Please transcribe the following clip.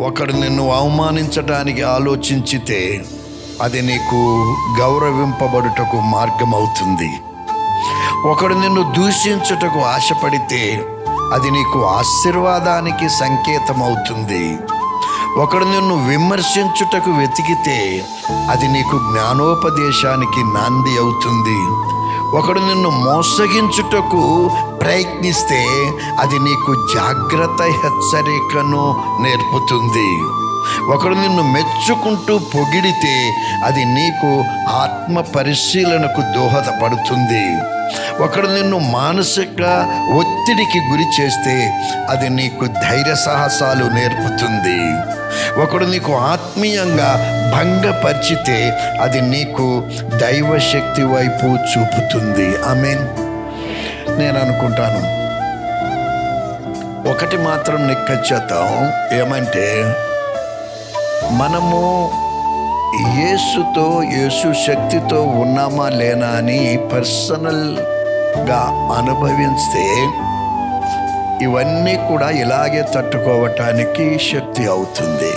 ఒకడు నిన్ను అవమానించటానికి ఆలోచించితే అది నీకు గౌరవింపబడుటకు మార్గం అవుతుంది ఒకడు నిన్ను దూషించుటకు ఆశపడితే అది నీకు ఆశీర్వాదానికి సంకేతం అవుతుంది ఒకడు నిన్ను విమర్శించుటకు వెతికితే అది నీకు జ్ఞానోపదేశానికి నాంది అవుతుంది. ఒకడు నిన్ను మోసగించుటకు ప్రయత్నిస్తే అది నీకు జాగ్రత్త హెచ్చరికను నేర్పుతుంది. ఒకడు నిన్ను మెచ్చుకుంటూ పొగిడితే అది నీకు ఆత్మ పరిశీలనకు దోహదపడుతుంది. ఒకడు నిన్ను మానసిక ఒత్తిడికి గురి చేస్తే అది నీకు ధైర్య సాహసాలు నేర్పుతుంది. ఒకడు నీకు ఆత్మీయంగా భంగపరిచితే అది నీకు దైవశక్తి వైపు చూపుతుంది. మీన్ నేను అనుకుంటాను. ఒకటి మాత్రం నిక్కచ్చేద్దాం ఏమంటే మనము యేసుతో యేసు శక్తితో ఉన్నామా లేనా అని పర్సనల్గా అనుభవిస్తే ఇవన్నీ కూడా ఇలాగే తట్టుకోవటానికి శక్తి అవుతుంది.